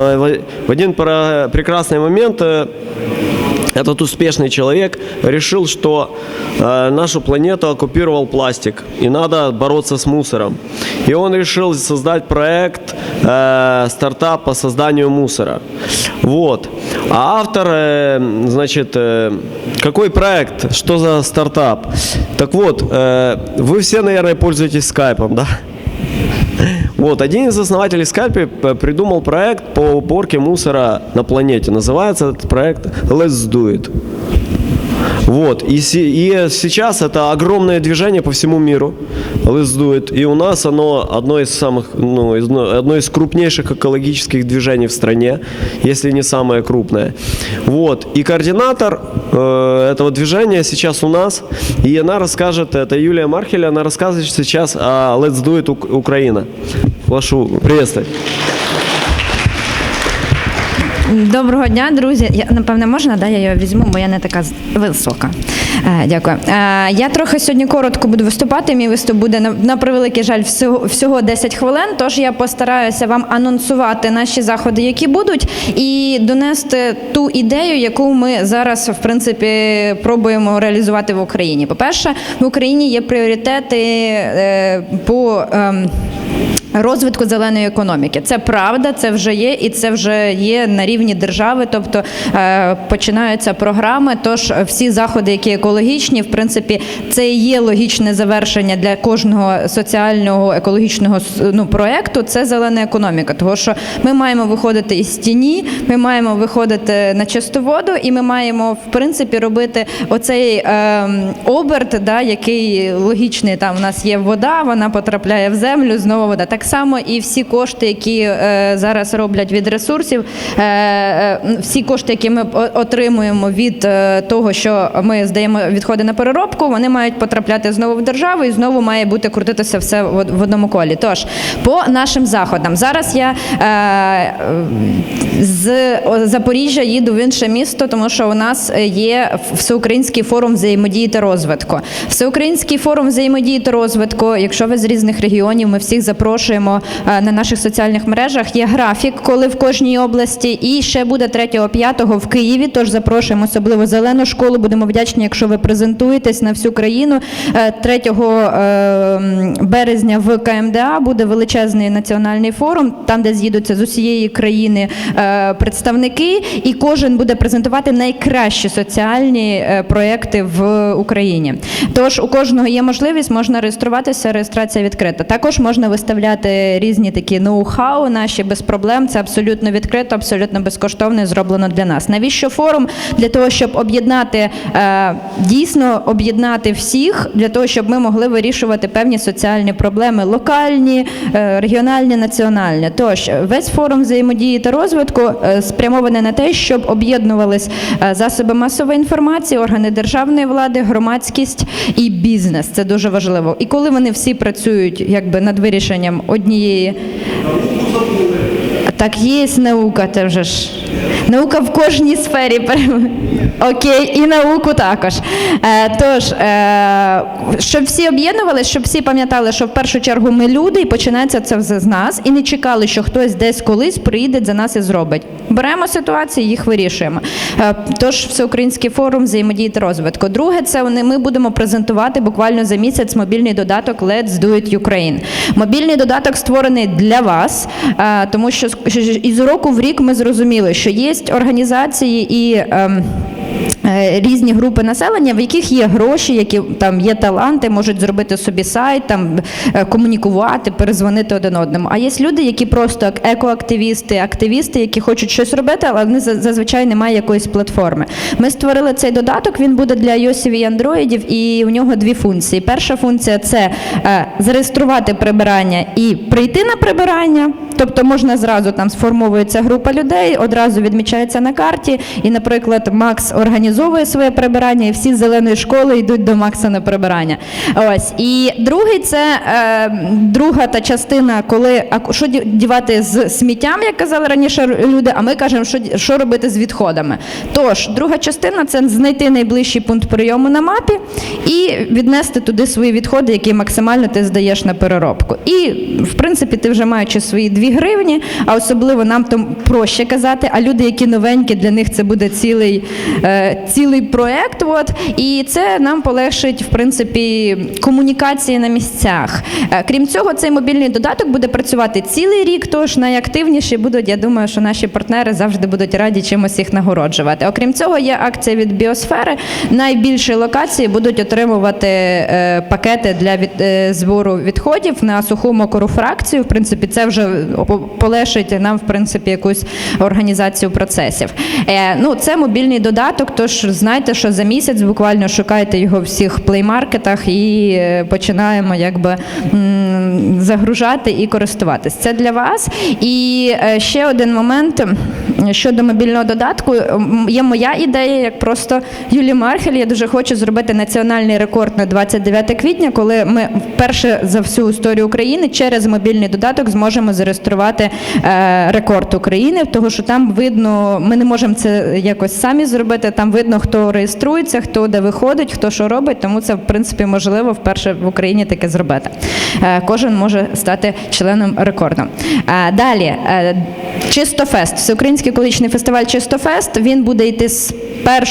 В один прекрасный момент э, этот успешный человек решил, что э, нашу планету оккупировал пластик, и надо бороться с мусором. И он решил создать проект, э, стартап по созданию мусора. Вот. А автор, э, значит, какой проект, что за стартап? Так вот, вы все, наверное, пользуетесь скайпом, да? Вот, один из основателей Скальпи придумал проект по уборке мусора на планете. Называется этот проект Let's Do It. Вот, и, и сейчас это огромное движение по всему миру, It. И у нас оно одно из самых, ну, из- ну, одно из крупнейших экологических движений в стране, если не самое крупное. Вот, и координатор э, этого движения сейчас у нас, и она расскажет, это Юлия Мархеля, она расскажет сейчас о Let's Do It Ук- Украина. Прошу приветствовать. Доброго дня, друзі. Я напевне можна, да, я його візьму, бо я не така висока. Е, дякую. Е, я трохи сьогодні коротко буду виступати. Мій виступ буде на, на превеликий жаль всього, всього 10 хвилин. Тож я постараюся вам анонсувати наші заходи, які будуть, і донести ту ідею, яку ми зараз в принципі пробуємо реалізувати в Україні. По-перше, в Україні є пріоритети е, по. ем, Розвитку зеленої економіки це правда, це вже є, і це вже є на рівні держави. Тобто е, починаються програми. Тож всі заходи, які екологічні, в принципі, це і є логічне завершення для кожного соціального екологічного ну, проекту. Це зелена економіка. Тому що ми маємо виходити із тіні, ми маємо виходити на чисту воду, і ми маємо в принципі робити оцей е, оберт, да, який логічний. Там у нас є вода, вона потрапляє в землю, знову вода. Так само і всі кошти, які е, зараз роблять від ресурсів, е, е, всі кошти, які ми отримуємо від того, що ми здаємо відходи на переробку, вони мають потрапляти знову в державу і знову має бути крутитися все в одному колі. Тож по нашим заходам зараз я з Запоріжжя їду в інше місто, тому що у нас є всеукраїнський форум взаємодії та розвитку. Всеукраїнський форум взаємодії та розвитку. Якщо ви з різних регіонів, ми всіх запрошуємо е, на наших соціальних мережах. Є графік, коли в кожній області, і ще буде 3-5 в Києві. Тож запрошуємо особливо зелену школу. Будемо вдячні, якщо ви презентуєтесь на всю країну. Е, 3 е, березня в КМДА буде величезний національний форум, там де з'їдуться з усієї країни е, представники, і кожен буде презентувати найкращі соціальні е, проекти в Україні. Тож у кожного є можливість, можна реєструватися. Реєстрація відкрита. Також можна виставляти різні такі ноу-хау наші без проблем. Це абсолютно відкрито, абсолютно безкоштовно зроблено для нас. Навіщо форум? Для того, щоб об'єднати е, дійсно об'єднати всіх, для того, щоб ми могли вирішувати певні соціальні проблеми локальні, е, регіональні, національні. Тож весь форум взаємодії та розвитку е, спрямований на те, щоб об'єднувались засоби масової інформації, органи державної влади, громадськість і бізнес. Це дуже важливо. І коли вони всі працюють якби над вирішенням однієї. Так є наука, це вже ж. Наука в кожній сфері. Окей, і науку також. Е, тож, е, щоб всі об'єднувалися, щоб всі пам'ятали, що в першу чергу ми люди, і починається це все з нас, і не чекали, що хтось десь колись приїде за нас і зробить. Беремо ситуації, їх вирішуємо. Е, тож, всеукраїнський форум взаємодії та розвитку. Друге, це вони ми будемо презентувати буквально за місяць мобільний додаток Let's Do It Ukraine. Мобільний додаток створений для вас, е, тому що із року в рік ми зрозуміли, що є організації і. Е, Різні групи населення, в яких є гроші, які там є таланти, можуть зробити собі сайт, там е, комунікувати, перезвонити один одному. А є люди, які просто екоактивісти, активісти, які хочуть щось робити, але вони зазвичай немає якоїсь платформи. Ми створили цей додаток. Він буде для iOS і Android, і у нього дві функції. Перша функція це е, зареєструвати прибирання і прийти на прибирання. Тобто можна зразу там сформовується група людей, одразу відмічається на карті, і, наприклад, Макс організує організовує своє прибирання, і всі з зеленої школи йдуть до Макса на прибирання. Ось і другий це е, друга та частина, коли а що дівати з сміттям, як казали раніше люди. А ми кажемо, що, що робити з відходами. Тож, друга частина це знайти найближчий пункт прийому на мапі і віднести туди свої відходи, які максимально ти здаєш на переробку. І в принципі, ти вже маючи свої 2 гривні, а особливо нам то проще казати. А люди, які новенькі, для них це буде цілий, е, цілий проект. От і це нам полегшить в принципі комунікації на місцях. Е, крім цього, цей мобільний додаток буде працювати цілий рік. Тож найактивніші будуть. Я думаю, що наші партнери завжди будуть раді чимось їх нагороджувати. Окрім цього, є акція від біосфери. Найбільші локації будуть отримувати е, пакети для від, е, збору відходів на суху мокру фракцію. В принципі, це вже полегшить нам в принципі якусь організацію процесів. Ну, це мобільний додаток. Тож знайте, що за місяць буквально шукайте його в всіх плеймаркетах і е, починаємо якби загружати і користуватись. Це для вас. І е, ще один момент щодо мобільного додатку. Є моя ідея, як просто Юлі Мархель. Я дуже хочу зробити національний рекорд на 29 квітня, коли ми вперше за всю історію України через мобільний додаток зможемо зареєструвати е, рекорд України, тому що там видно, ми не можемо це якось самі зробити. Там видно, хто реєструється, хто де виходить, хто що робить. Тому це в принципі можливо вперше в Україні таке зробити. Кожен може стати членом рекорду. Е, Далі е, Чистофест, всеукраїнський екологічний фестиваль Чистофест. Він буде йти з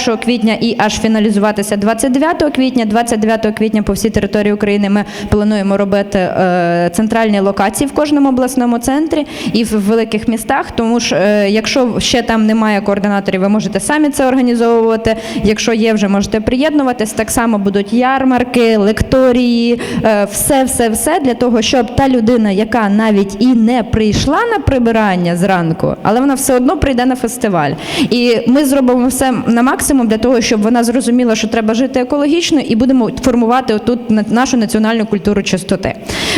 1 квітня і аж фіналізуватися 29 квітня. 29 квітня по всій території України ми плануємо робити е, центральні локації в кожному обласному центрі і в великих містах. Тому ж, е, якщо ще там немає координаторів, ви можете самі це організовувати. Якщо є, вже можете приєднуватись. Так само будуть ярмарки, лекторії, е, все, все, все для того, щоб та людина, яка навіть і не прийшла на прибирання зранку, але вона все одно прийде на фестиваль. І ми зробимо все на максимум для того, щоб вона зрозуміла, що треба жити екологічно, і будемо формувати тут нашу національну культуру чистоти.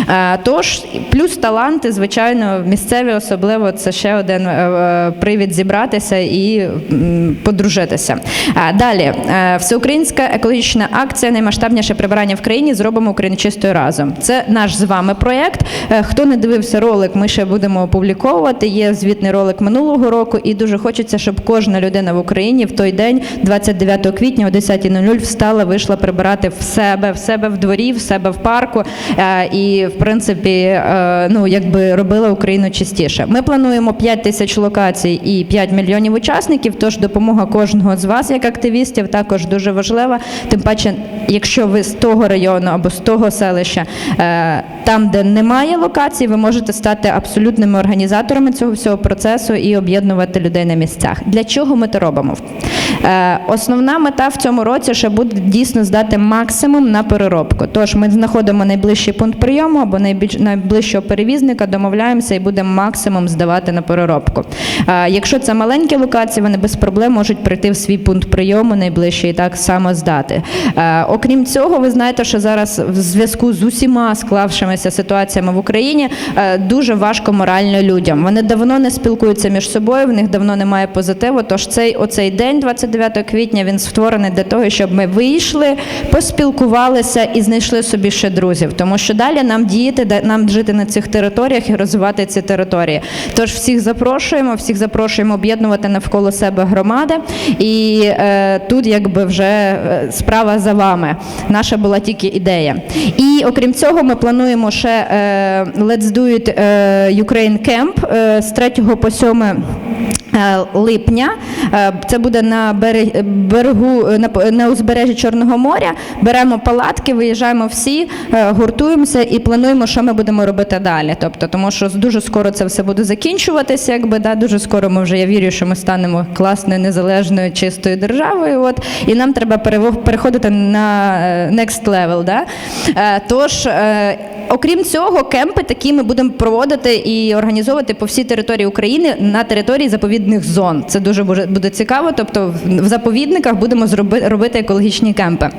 Е, Тож, плюс таланти, звичайно, місцеві особливо це ще один е, е, привід зібратися і подружитися. Далі, всеукраїнська екологічна акція наймасштабніше прибирання в країні зробимо Україну чистою разом. Це наш з вами проєкт. Хто не дивився ролик, ми ще будемо опубліковувати. Є звітний ролик минулого року, і дуже хочеться, щоб кожна людина в Україні в той день, 29 квітня о 10.00, встала, вийшла прибирати в себе, в себе в дворі, в себе в парку. е, І в принципі, е, ну якби робила Україну чистіше. Ми плануємо 5 тисяч локацій і 5 мільйонів учасників. Тож допомога кожного з вас, як активістів, також дуже важлива. Тим паче, якщо ви з того району або з того селища, е, там, де немає локацій, ви можете стати абсолютними організаторами цього всього процесу і об'єднувати людей на місцях. Для чого ми це робимо? Е, Основна мета в цьому році ще буде дійсно здати максимум на переробку. Тож ми знаходимо найближчий пункт прийому або найближчого перевізника, домовляємося і будемо максимум здавати на переробку. Е, Якщо це маленькі локації, вони без проблем можуть прийти в свій пункт прийому найближчий і так само здати. Е, Окрім цього, ви знаєте, що зараз в зв'язку з усіма склавшимися ситуаціями в Україні дуже важко морально людям. Вони давно не спілкуються між собою, в них давно немає позитиву. Тож цей оцей день, 29 квітня, він створений для того, щоб ми вийшли, поспілкувалися і знайшли собі ще друзів. Тому що далі нам діяти, нам жити на цих територіях і розвивати ці території. Тож всіх запрошуємо, всіх запрошуємо об'єднувати навколо себе громади. І е, тут, якби вже е, справа за вами. Наша була тільки ідея. І окрім цього, ми плануємо ще е, Let's Do It е, Ukraine Camp е, з 3 по 7 е, липня. Е, Це буде на берег- берегу на, узбережжі Чорного моря. Беремо палатки, виїжджаємо всі, е, гуртуємося і плануємо, що ми будемо робити далі. Тобто, тому що дуже скоро це все буде закінчуватися. Якби да, дуже скоро ми вже я вірю, що ми станемо класною незалежною чистою державою. От і нам треба переходити на е, next level. Да? Е, Тож, е, окрім цього, кемпи такі ми будемо проводити і організовувати по всій території України на території заповідних зон. Це дуже буде цікаво. Тобто в- заповідниках будемо робити екологічні кемпи.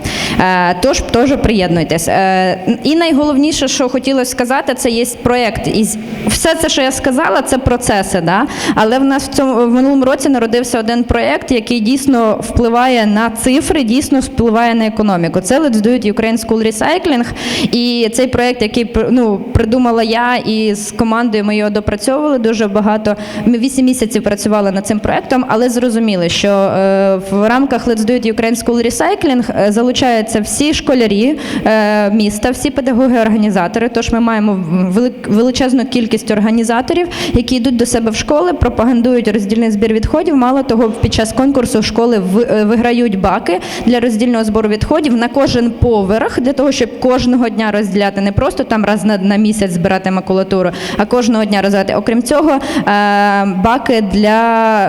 Е, Тож теж приєднуйтесь. Е, І найголовніше, що хотілося сказати, це є проєкт. І все це, що я сказала, це процеси. Да? Але в нас в цьому в минулому році народився один проєкт, який дійсно впливає на цифри, дійсно впливає на економіку. Це Let's Do It Ukraine School Recycling. І цей проєкт, який ну, придумала я і з командою ми його допрацьовували дуже багато. Ми 8 місяців працювали над цим проєктом, але зрозуміли, що е, в рамках Let's Do It Ukraine School Recycling е, залучаються всі школярі е, міста, всі педагоги-організатори. Тож ми маємо величезну кількість організаторів, які йдуть до себе в школи, пропагандують роздільний збір відходів. Мало того, під час конкурсу школи виграють баки для роздільного збору відходів на кожен поверх, для того, щоб кожного дня розділяти не просто там раз на, на місяць збирати макулатуру, а кожного дня роздати. Окрім цього, баки для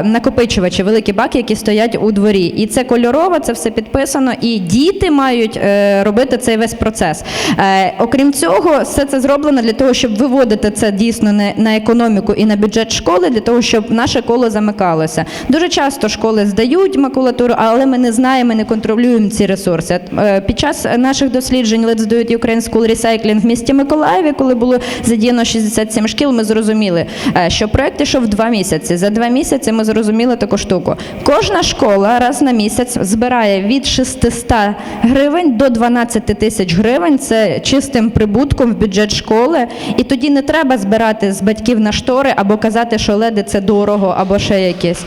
накопичувачів, великі баки, які стоять у дворі. І це кольорово, це все підписано. І діти мають е, робити цей весь процес. Е, окрім цього, все це зроблено для того, щоб виводити це дійсно на, на економіку і на бюджет школи, для того, щоб наше коло замикалося. Дуже часто школи здають макулатуру, але ми не знаємо, не контролюємо ці ресурси. Е, Під час наших досліджень Let's Do It Ukraine School Recycling в місті Миколаєві, коли було задіяно 67 шкіл, ми зрозуміли, що проект ішов два місяці. За два місяці ми зрозуміли таку штуку. Кожна школа раз на місяць збирає від 600 гривень до 12 тисяч гривень. Це чистим прибутком в бюджет школи. І тоді не треба збирати з батьків на штори або казати, що леди це дорого, або ще якесь.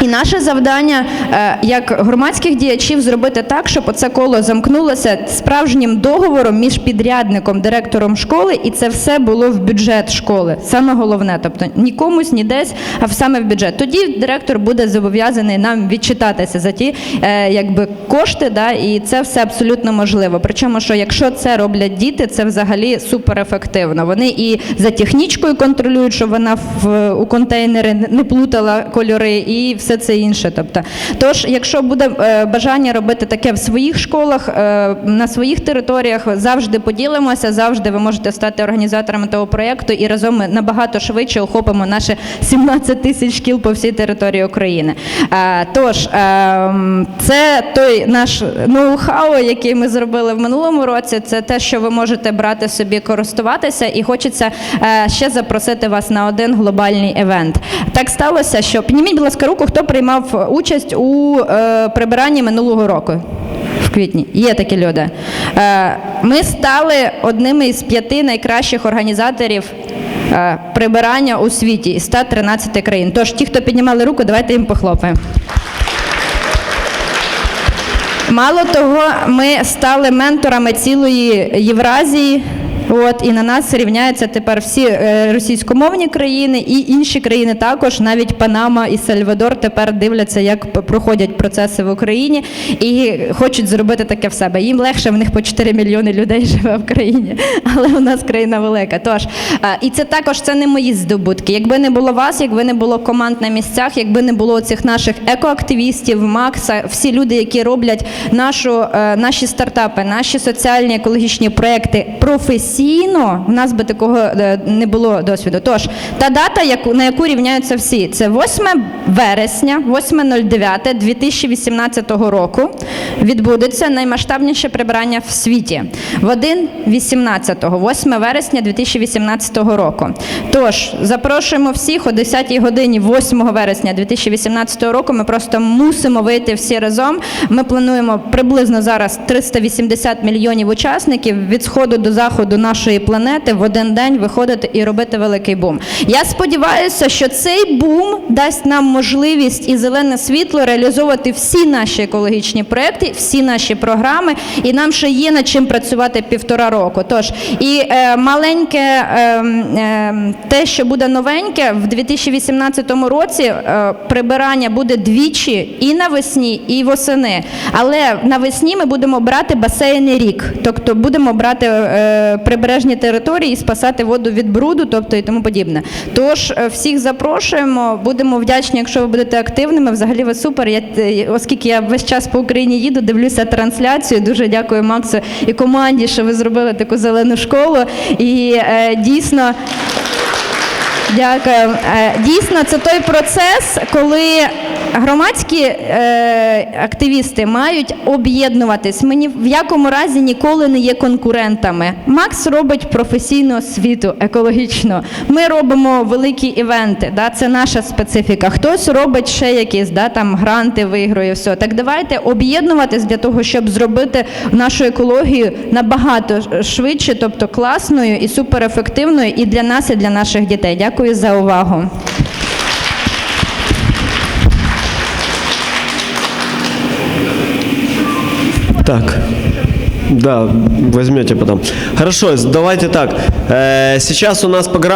І наше завдання е, як громадських діячів зробити так, щоб оце коло замкнулося справжнім договором між підрядником, директором школи, і це все було в бюджет школи. Саме головне, тобто ні комусь, ні десь, а саме в бюджет. Тоді директор буде зобов'язаний нам відчитатися за ті е, якби кошти, да, і це все абсолютно можливо. Причому, що якщо це роблять діти, це взагалі суперефективно. Вони і за технічкою контролюють, щоб вона в у контейнери не плутала кольори, і все це інше. Тобто, тож, якщо буде е, бажання робити таке в своїх школах, е, на своїх територіях, завжди поділимося, завжди ви можете стати організаторами того проєкту, і разом ми набагато швидше охопимо наші 17 тисяч шкіл по всій території України. Е, Тож, це той наш ноу-хау, який ми зробили в минулому році. Це те, що ви можете брати собі, користуватися, і хочеться ще запросити вас на один глобальний евент. Так сталося, що підніміть, будь ласка, руку, хто приймав участь у е, прибиранні минулого року. В квітні є такі люди. Е, Ми стали одними із п'яти найкращих організаторів е, прибирання у світі із 113 країн. Тож ті, хто піднімали руку, давайте їм похлопаємо. Мало того, ми стали менторами цілої Євразії. От і на нас рівняються тепер всі е, російськомовні країни і інші країни також, навіть Панама і Сальвадор тепер дивляться, як проходять процеси в Україні і хочуть зробити таке в себе. Їм легше, в них по 4 мільйони людей живе в країні, але у нас країна велика. Тож е, і це також це не мої здобутки. Якби не було вас, якби не було команд на місцях, якби не було цих наших екоактивістів, Макса, всі люди, які роблять нашу, е, наші стартапи, наші соціальні екологічні проекти професійно, в нас би такого е, не було досвіду. Тож та дата, на яку рівняються всі, це 8 вересня, 8.09 2018 року відбудеться наймасштабніше прибирання в світі в 1.18, 8 вересня 2018 року. Тож запрошуємо всіх о 10 годині 8 вересня 2018 року. Ми просто мусимо вийти всі разом. Ми плануємо приблизно зараз 380 мільйонів учасників від сходу до заходу нашої планети в один день виходити і робити великий бум. Я сподіваюся, що цей бум дасть нам можливість і зелене світло реалізовувати всі наші екологічні проекти, всі наші програми, і нам ще є над чим працювати півтора року. Тож і е, маленьке е, е, те, що буде новеньке, в 2018 році е, прибирання буде двічі і навесні, і восени. Але навесні ми будемо брати басейни рік, тобто будемо брати е, прибережні території і спасати воду від бруду, тобто і тому подібне. Тож е, всіх запрошуємо, будемо вдячні, якщо ви будете активними. Взагалі ви супер. Я, е, оскільки я весь час по Україні їду, дивлюся трансляцію. Дуже дякую Максу і команді, що ви зробили таку зелену школу. І е, дійсно. Дякую. Е, Дійсно, це той процес, коли громадські е, активісти мають об'єднуватись. Ми ні в якому разі ніколи не є конкурентами. Макс робить професійну освіту екологічно. Ми робимо великі івенти. Да? Це наша специфіка. Хтось робить ще якісь да, там гранти виграє. Все. Так давайте об'єднуватись для того, щоб зробити нашу екологію набагато швидше, тобто класною і суперефективною і для нас, і для наших дітей. Дякую за увагу. Так. Да, возьмете потом. Хорошо, давайте так. Э, Сейчас у нас по графику